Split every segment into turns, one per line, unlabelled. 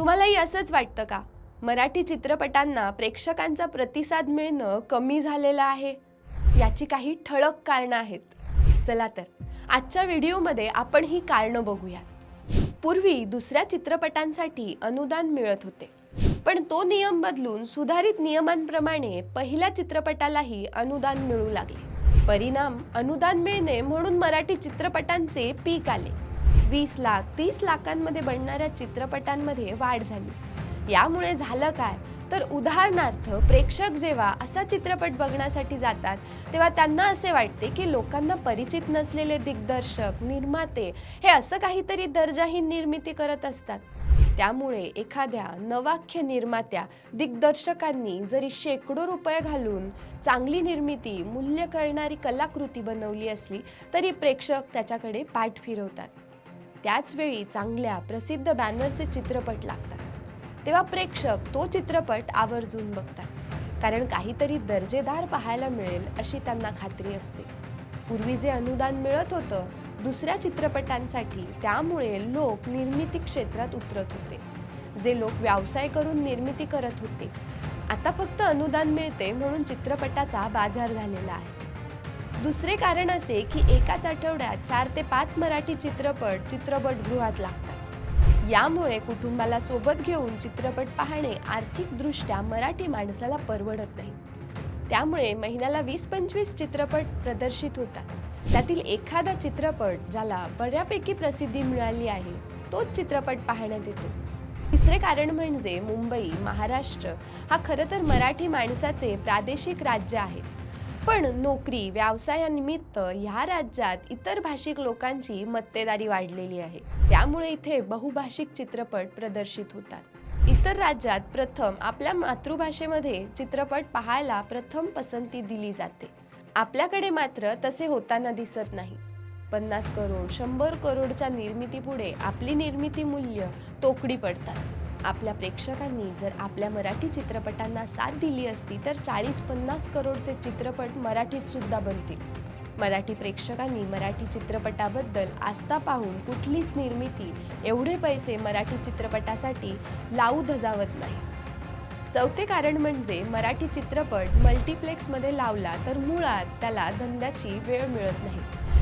तुम्हालाही असंच वाटतं का? मराठी चित्रपटांना प्रेक्षकांचा प्रतिसाद मिळणं कमी झालेलं आहे. याची काही ठळक कारणं आहेत. चला तर आजच्या व्हिडिओमध्ये आपण ही कारणं बघूया पूर्वी दुसऱ्या चित्रपटांसाठी अनुदान मिळत होते. पण तो नियम बदलून सुधारित नियमांप्रमाणे पहिल्या चित्रपटालाही अनुदान मिळू लागले. परिणाम अनुदान मिळणे म्हणून मराठी चित्रपटांचे पीक आले. वीस लाख तीस लाखांमध्ये बनणाऱ्या चित्रपटांमध्ये वाढ झाली. यामुळे झालं काय? तर उदाहरणार्थ प्रेक्षक जेव्हा असा चित्रपट बघण्यासाठी जातात तेव्हा त्यांना असे वाटते की लोकांना परिचित नसलेले दिग्दर्शक निर्माते हे असं काहीतरी दर्जाहीन निर्मिती करत असतात. त्यामुळे एखाद्या नवाख्य निर्मात्या दिग्दर्शकांनी जरी शेकडो रुपये घालून चांगली निर्मिती मूल्य कळणारी कलाकृती बनवली असली तरी प्रेक्षक त्याच्याकडे पाठ फिरवतात. त्याचवेळी चांगल्या प्रसिद्ध बॅनरचे चित्रपट लागतात. तेव्हा प्रेक्षक तो चित्रपट आवर्जून बघतात. कारण काहीतरी दर्जेदार पाहायला मिळेल अशी त्यांना खात्री असते. पूर्वी जे अनुदान मिळत होतं दुसऱ्या चित्रपटांसाठी त्यामुळे लोक निर्मिती क्षेत्रात उतरत होते. जे लोक व्यवसाय करून निर्मिती करत होते. आता फक्त अनुदान मिळते म्हणून चित्रपटाचा बाजार झालेला आहे. दुसरे कारण असे की एकाच आठवड्यात चार ते पाच मराठी चित्रपट चित्रपटगृहात लागतात. यामुळे कुटुंबाला सोबत घेऊन चित्रपट पाहणे आर्थिकदृष्ट्या मराठी माणसाला परवडत नाही. त्यामुळे महिन्याला वीस पंचवीस चित्रपट प्रदर्शित होतात. त्यातील एखादा चित्रपट ज्याला बऱ्यापैकी प्रसिद्धी मिळाली आहे तोच चित्रपट पाहण्यात येतो. तिसरे कारण म्हणजे मुंबई महाराष्ट्र हा खरं तर मराठी माणसाचे प्रादेशिक राज्य आहे. पण नोकरी व्यवसायानिमित्त ह्या राज्यात इतर भाषिक लोकांची मत्तेदारी वाढलेली आहे. त्यामुळे इथे बहुभाषिक चित्रपट प्रदर्शित होतात. इतर राज्यात प्रथम आपल्या मातृभाषेमध्ये चित्रपट पाहायला प्रथम पसंती दिली जाते. आपल्याकडे मात्र तसे होताना दिसत नाही. पन्नास करोड शंभर करोडच्या निर्मितीपुढे आपली निर्मिती मूल्य तोकडी पडतात. आपल्या प्रेक्षकांनी जर आपल्या मराठी चित्रपटांना साथ दिली असती तर चाळीस पन्नास करोडचे चित्रपट मराठीत सुद्धा बनतील. मराठी प्रेक्षकांनी मराठी चित्रपटाबद्दल आस्था पाहून कुठलीच निर्मिती एवढे पैसे मराठी चित्रपटासाठी लावू धजावत नाही. चौथे कारण म्हणजे मराठी चित्रपट मल्टिप्लेक्समध्ये लावला तर मुळात त्याला धंद्याची वेळ मिळत नाही.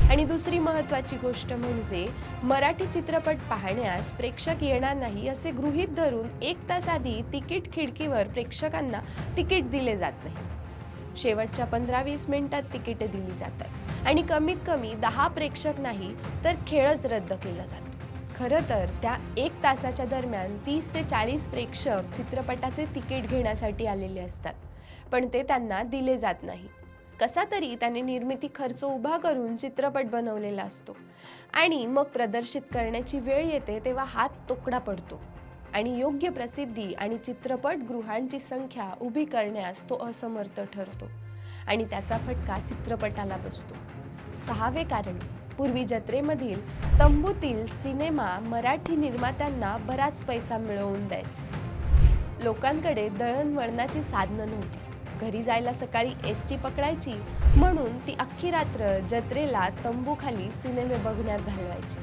आणि दुसरी महत्त्वाची गोष्ट म्हणजे मराठी चित्रपट पाहण्यास प्रेक्षक येणार नाही असे गृहीत धरून एक तास आधी तिकीट खिडकीवर प्रेक्षकांना तिकीट दिले जात नाही. शेवटच्या पंधरा वीस मिनिटात तिकीटे दिली जातात आणि कमीत कमी दहा प्रेक्षक नाही तर खेळच रद्द केला जातो. खरं तर त्या एक तासाच्या दरम्यान तीस ते चाळीस प्रेक्षक चित्रपटाचे तिकीट घेण्यासाठी आलेले असतात पण ते त्यांना दिले जात नाही. कसा तरी त्याने निर्मिती खर्च उभा करून चित्रपट बनवलेला असतो. आणि मग प्रदर्शित करण्याची वेळ येते तेव्हा हात तोकडा पडतो. आणि योग्य प्रसिद्धी आणि चित्रपटगृहांची संख्या उभी करण्यास तो असमर्थ ठरतो. आणि त्याचा फटका चित्रपटाला बसतो. सहावे कारण पूर्वी जत्रेमधील तंबूतील सिनेमा मराठी निर्मात्यांना बराच पैसा मिळवून द्यायचा. लोकांकडे दळणवळणाची साधनं नव्हती. घरी जायला सकाळी एस टी पकडायची म्हणून ती अख्खी रात्र जत्रेला तंबूखाली सिनेमे बघण्यात घालवायची.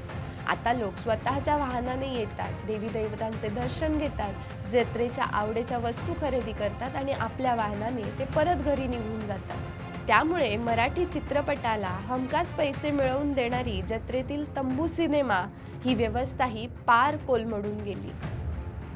आता लोक स्वतःच्या वाहनाने येतात देवी दैवतांचे दर्शन घेतात जत्रेच्या आवडेच्या वस्तू खरेदी करतात आणि आपल्या वाहनाने ते परत घरी निघून जातात. त्यामुळे मराठी चित्रपटाला हमखास पैसे मिळवून देणारी जत्रेतील तंबू सिनेमा ही व्यवस्थाही पार कोलमडून गेली.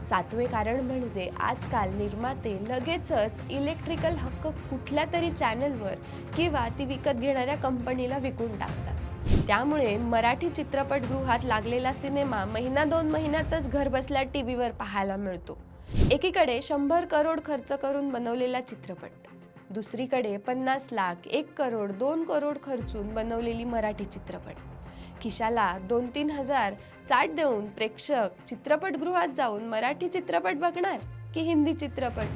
सातवे कारण म्हणजे आजकाल निर्माते लगेचच इलेक्ट्रिकल हक्क कुठल्या तरी चॅनलवर किंवा ती विकत घेणाऱ्या कंपनीला विकून टाकतात. त्यामुळे मराठी चित्रपटगृहात लागलेला सिनेमा महिना दोन महिन्यातच घरबसल्या टी व्हीवर पाहायला मिळतो. एकीकडे शंभर करोड खर्च करून बनवलेला चित्रपट दुसरीकडे पन्नास लाख एक करोड दोन करोड खर्चून बनवलेली मराठी चित्रपट. खिशाला दोन तीन हजार चाट देऊन प्रेक्षक चित्रपटगृहात जाऊन मराठी चित्रपट बघणार की हिंदी चित्रपट?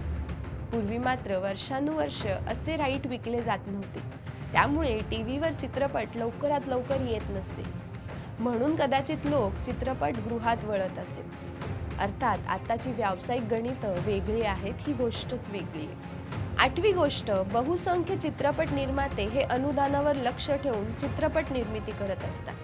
पूर्वी मात्र वर्षानुवर्ष असे राईट विकले जात नव्हते. त्यामुळे टी व्हीवर चित्रपट लवकरात लवकर येत नसे. म्हणून कदाचित लोक चित्रपटगृहात वळत असेल अर्थात आताची व्यावसायिक गणितं वेगळी आहेत ही गोष्टच वेगळी आहे. आठवी गोष्ट बहुसंख्य चित्रपट निर्माते हे अनुदानावर लक्ष ठेवून चित्रपट निर्मिती करत असतात.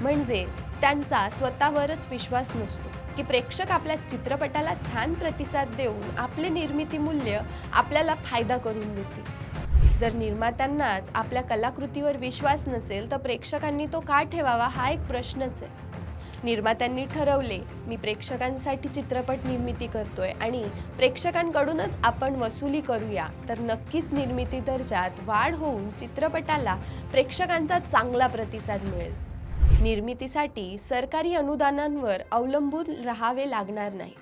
म्हणजे त्यांचा स्वतःवरच विश्वास नसतो की प्रेक्षक आपल्या चित्रपटाला छान प्रतिसाद देऊन आपले निर्मिती मूल्य आपल्याला फायदा करून देतील. जर निर्मात्यांनाच आपल्या कलाकृतीवर विश्वास नसेल तर प्रेक्षकांनी तो का ठेवावा हा एक प्रश्नच आहे. निर्मात्यांनी ठरवले. मी प्रेक्षकांसाठी चित्रपट निर्मिती करतोय आणि प्रेक्षकांकडूनच आपण वसुली करूया. तर नक्कीच निर्मिती दर्जात वाढ होऊन चित्रपटाला प्रेक्षकांचा चांगला प्रतिसाद मिळेल. निर्मितीसाठी सरकारी अनुदानांवर अवलंबून राहावे लागणार नाही.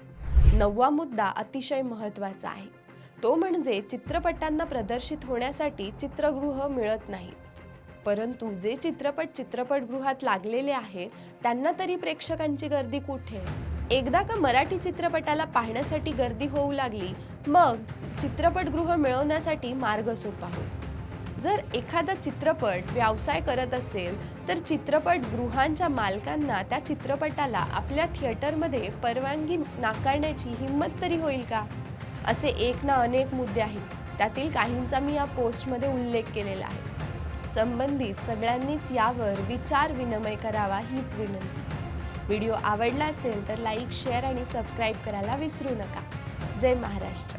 नववा मुद्दा अतिशय महत्त्वाचा आहे. तो म्हणजे चित्रपटांना प्रदर्शित होण्यासाठी चित्रगृह मिळत नाहीत परंतु जे चित्रपट चित्रपटगृहात लागलेले आहेत त्यांना तरी प्रेक्षकांची गर्दी कुठे? एकदा का मराठी चित्रपटाला पाहण्यासाठी गर्दी होऊ लागली मग चित्रपटगृह मिळवण्यासाठी मार्ग सोपा. हो जर एखादा चित्रपट व्यवसाय करत असेल तर चित्रपटगृहांच्या मालकांना त्या चित्रपटाला आपल्या थिएटरमध्ये परवानगी नाकारण्याची हिंमत तरी होईल का? असे एक ना अनेक मुद्दे आहेत. त्यातील काहींचा मी या पोस्टमध्ये उल्लेख केलेला आहे. संबंधित सगळ्यांनीच यावर विचार विनिमय करावा हीच विनंती. व्हिडिओ आवडला असेल तर लाईक शेअर आणि सबस्क्राईब करायला विसरू नका. जय महाराष्ट्र.